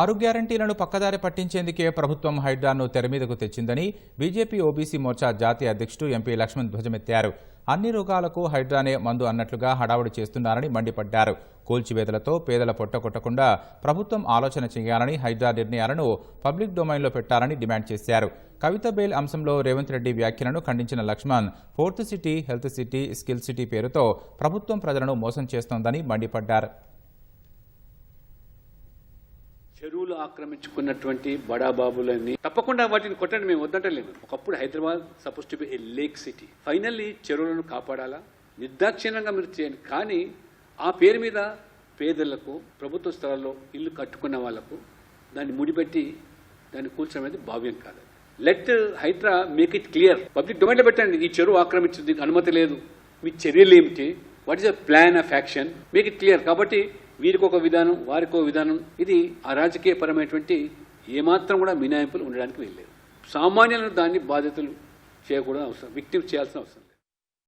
ఆరు గ్యారంటీలను పక్కదారి పట్టించేందుకే ప్రభుత్వం హైడ్రాను తెరమీదకు తెచ్చిందని బీజేపీ ఓబీసీ మోర్చా జాతీయ అధ్యక్షుడు ఎంపీ లక్ష్మణ్ ధ్వజమెత్తారు. అన్ని రోగాలకు హైడ్రానే మందు అన్నట్లుగా హడావుడి చేస్తున్నారని మండిపడ్డారు. కూల్చివేతలతో పేదల పొట్టకొట్టకుండా ప్రభుత్వం ఆలోచన చేయాలని హైడ్రా నిర్ణయాలను పబ్లిక్ డొమైన్లో పెట్టాలని డిమాండ్ చేశారు. కవిత బెయిల్ అంశంలో రేవంత్ రెడ్డి వ్యాఖ్యలను ఖండించిన Laxman fourth city health city skill city పేరుతో ప్రభుత్వం ప్రజలను మోసం చేస్తోందని మండిపడ్డారు. చెరువులు ఆక్రమించుకున్నటువంటి బడాబాబులన్నీ తప్పకుండా వాటిని కొట్టండి మేము వద్దంటలేము ఒకప్పుడు Hyderabad suppose to be a lake city. Finally చెరువులను కాపాడాలా? నిర్దాక్షిణ్యంగా మీరు చేయండి. కానీ ఆ పేరు మీద పేదలకు ప్రభుత్వ స్థలాల్లో ఇల్లు కట్టుకున్న వాళ్ళకు దాన్ని ముడిపెట్టి దాన్ని కూల్చడం అనేది భావ్యం కాదు. Let HYDRAA make it clear public డొమైన్లో పెట్టండి. ఈ చెరువు ఆక్రమించింది అనుమతి లేదు. మీ చర్యలు ఏమిటి? What is a plan of action make it clear కాబట్టి వీరికి ఒక విధానం వారికి ఒక విధానం. ఇది ఆ రాజకీయపరమైనటువంటి ఏమాత్రం కూడా మినాయింపులు ఉండడానికి వీల్లేదు. సామాన్యులను దాన్ని బాధ్యతలు చేయకూడదు అవసరం విక్టిమ్ చేయాల్సిన అవసరం లేదు.